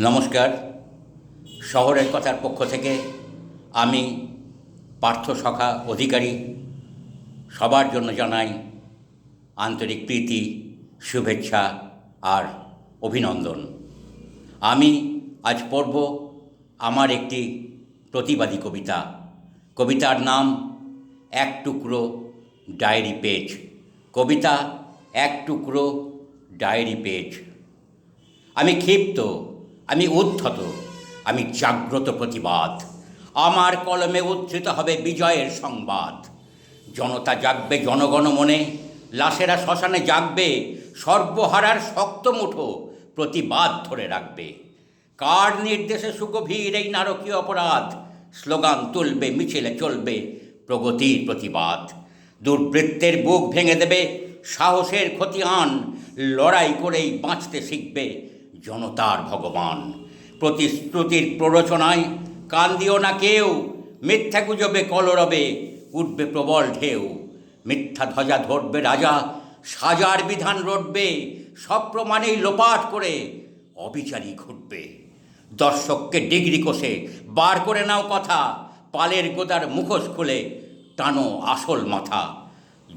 নমস্কার। শহরের কথার পক্ষ থেকে আমি পার্থ সখা অধিকারী। সবার জন্য জানাই আন্তরিক প্রীতি, শুভেচ্ছা আর অভিনন্দন। আমি আজ পড়ব আমার একটি প্রতিবাদী কবিতা। কবিতার নাম এক টুকরো ডায়েরি পেজ। কবিতা এক টুকরো ডায়েরি পেজ। আমি ক্ষিপ্ত আমি উদ্ধত, আমি জাগ্রত প্রতিবাদ। আমার কলমে উদ্ধৃত হবে বিজয়ের সংবাদ। জনতা জাগবে জনগণ মনে, লাশেরা শ্মশানে জাগবে, সর্বহারার শক্ত মুঠো প্রতিবাদ ধরে রাখবে। কার নির্দেশে সুগভীর এই নারকীয় অপরাধ? স্লোগান তুলবে, মিছিলে চলবে প্রগতির প্রতিবাদ। দুর্বৃত্তের বুক ভেঙে দেবে, সাহসের ক্ষতিয়ান লড়াই করেই বাঁচতে শিখবে জনতার ভগবান। প্রতিশ্রুতির প্ররোচনায় কান দিও না কেউ, মিথ্যা গুজবে কলরবে, উঠবে প্রবল ঢেউ। মিথ্যা ধ্বজা ধরবে রাজা, সাজার বিধান রটবে, সব প্রমাণেই লোপাট করে অবিচারী ঘটবে। দর্শককে ডিগ্রি কষে, বার করে নাও কথা, পালের গোদার মুখোশ খুলে, টানো আসল মাথা।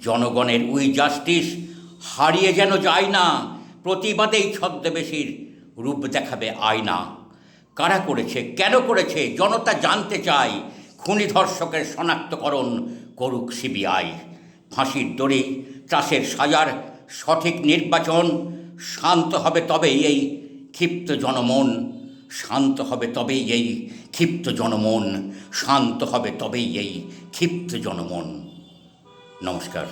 জনগণের উই জাস্টিস, হারিয়ে যেন যায় না, প্রতিবাদেই ছদ্মবেশীর রূপ দেখাবে আয়না। কারা করেছে, কেন করেছে, জনতা জানতে চায়। খুনি ধর্ষকের শনাক্তকরণ করুক সিবিআই। ফাঁসির দড়ি চাষের সাজার সঠিক নির্বাচন, শান্ত হবে তবেই এই ক্ষিপ্ত জনমন। শান্ত হবে তবেই এই ক্ষিপ্ত জনমন। শান্ত হবে তবেই এই ক্ষিপ্ত জনমন। নমস্কার।